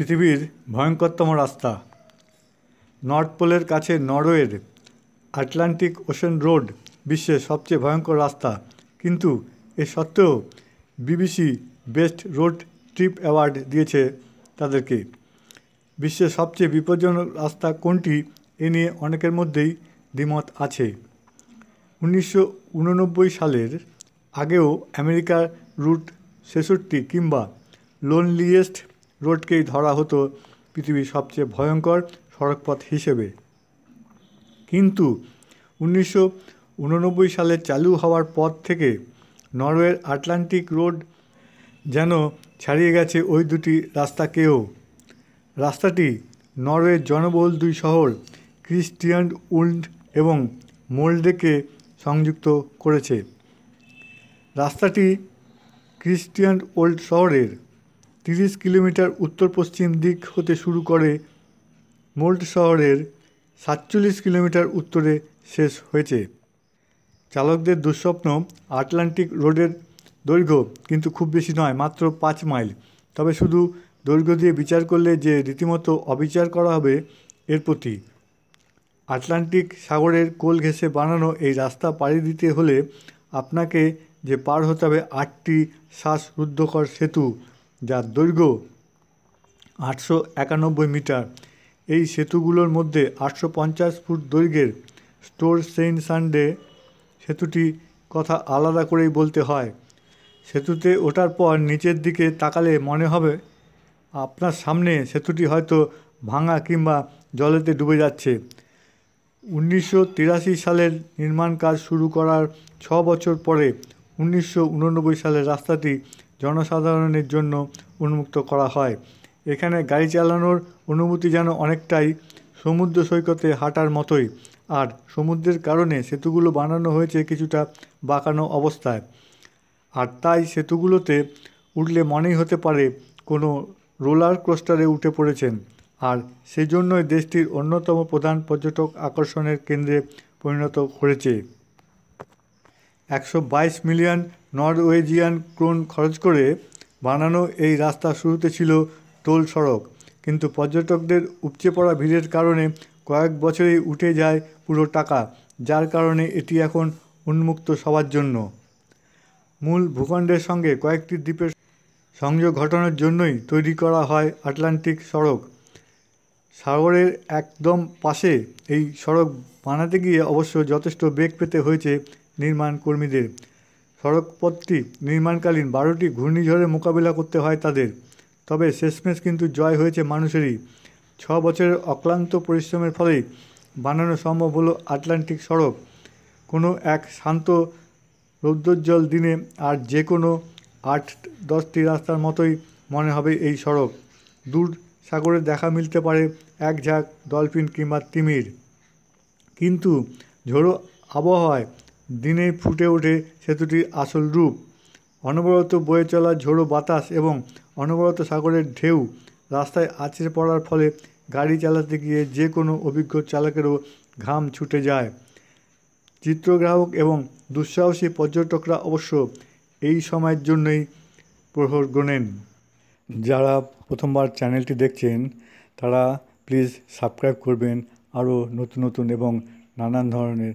পৃথিবীর ভয়ঙ্করতম রাস্তা। নর্থ পোলের কাছে নরওয়ের আটলান্টিক ওশেন রোড বিশ্বের সবচেয়ে ভয়ঙ্কর রাস্তা। কিন্তু এ সত্ত্বেও BBC best road trip award দিয়েছে তাদেরকে। বিশ্বের সবচেয়ে বিপজ্জনক রাস্তা কোনটি এ নিয়ে অনেকের মধ্যেই দ্বিমত আছে। উনিশশো উননব্বই সালের আগেও আমেরিকার রুট ছেষট্টি কিংবা লোনলিয়েস্ট রোডকেই ধরা হতো পৃথিবীর সবচেয়ে ভয়ঙ্কর সড়কপথ হিসেবে। কিন্তু উনিশশো উননব্বই সালে চালু হওয়ার পর থেকে নরওয়ের আটলান্টিক রোড যেন ছাড়িয়ে গেছে ওই দুটি রাস্তাকেও। রাস্তাটি নরওয়ের জনবহুল দুই শহর ক্রিস্টিয়ান উল্ড এবং মোল্ডেকে সংযুক্ত করেছে। রাস্তাটি ক্রিস্টিয়ান ওল্ড শহরের তিরিশ কিলোমিটার উত্তর পশ্চিম দিক হতে শুরু করে মোল্ড শহরের সাতচল্লিশ কিলোমিটার উত্তরে শেষ হয়েছে। চালকদের দুঃস্বপ্ন আটলান্টিক রোডের দৈর্ঘ্য কিন্তু খুব বেশি নয়, মাত্র পাঁচ মাইল। তবে শুধু দৈর্ঘ্য দিয়ে বিচার করলে যে রীতিমতো অবিচার করা হবে এর প্রতি। আটলান্টিক সাগরের কোল ঘেঁষে বানানো এই রাস্তা পাড়ি দিতে হলে আপনাকে যে পার হতে হবে আটটি শ্বাসরুদ্ধকর সেতু যার দৈর্ঘ্য আটশো একানব্বই মিটার। এই সেতুগুলোর মধ্যে আটশো পঞ্চাশ ফুট দৈর্ঘ্যের স্টোর সেইন সানডে সেতুটি কথা আলাদা করেই বলতে হয়। সেতুতে ওঠার পর নিচের দিকে তাকালে মনে হবে আপনার সামনে সেতুটি হয়তো ভাঙা কিংবা জলেতে ডুবে যাচ্ছে। উনিশশো তিরাশি সালের নির্মাণ কাজ শুরু করার ছ বছর পরে উনিশশো উননব্বই সালে রাস্তাটি জনসাধারণের জন্য উন্মুক্ত করা হয়। এখানে গাড়ি চালানোর অনুমতি যেন অনেকটাই সমুদ্র সৈকতে হাঁটার মতোই। আর সমুদ্রের কারণে সেতুগুলো বানানো হয়েছে কিছুটা বাঁকানো অবস্থায়। আর তাই সেতুগুলোতে উঠলে মনেই হতে পারে কোনো রোলার কোস্টারে উঠে পড়েছেন। আর সেজন্যই দেশটির অন্যতম প্রধান পর্যটক আকর্ষণের কেন্দ্রে পরিণত করেছে একশো বাইশ মিলিয়ন নরওয়েজিয়ান ক্রোন খরচ করে বানানো এই রাস্তা শুরুতে ছিল টোল সড়ক। কিন্তু পর্যটকদের উপচে পড়া ভিড়ের কারণে কয়েক বছরেই উঠে যায় পুরো টাকা, যার কারণে এটি এখন উন্মুক্ত সবার জন্য। মূল ভূখণ্ডের সঙ্গে কয়েকটি দ্বীপের সংযোগ ঘটানোর জন্যই তৈরি করা হয় আটলান্টিক সড়ক। সাগরের একদম পাশে এই সড়ক বানাতে গিয়ে অবশ্য যথেষ্ট বেগ পেতে হয়েছে নির্মাণ কর্মীদের। সড়কপথটি নির্মাণকালীন বারোটি ঘূর্ণিঝড়ের মোকাবিলা করতে হয় তাদের। তবে শেষমেশ কিন্তু জয় হয়েছে মানুষেরই। ছ বছরের অক্লান্ত পরিশ্রমের ফলেই বানানো সম্ভব হলো আটলান্টিক সড়ক। কোনো এক শান্ত রৌদ্রোজ্জ্বল দিনে আর যে কোনো আট দশটি রাস্তার মতোই মনে হবে এই সড়ক। দূর সাগরে দেখা মিলতে পারে এক ঝাঁক ডলফিন কিংবা তিমির। কিন্তু ঝোড়ো আবহাওয়ায় দিনেই ফুটে ওঠে সেতুটির আসল রূপ। অনবরত বয়ে চলা ঝোড়ো বাতাস এবং অনবরত সাগরের ঢেউ রাস্তায় আছড়ে পড়ার ফলে গাড়ি চালাতে গিয়ে যে কোনো অভিজ্ঞ চালকেরও ঘাম ছুটে যায়। চিত্রগ্রাহক এবং দুঃসাহসী পর্যটকরা অবশ্য এই সময়ের জন্যই প্রহর গোনেন। যারা প্রথমবার চ্যানেলটি দেখছেন, তারা প্লিজ সাবস্ক্রাইব করবেন আরও নতুন নতুন এবং নানান ধরনের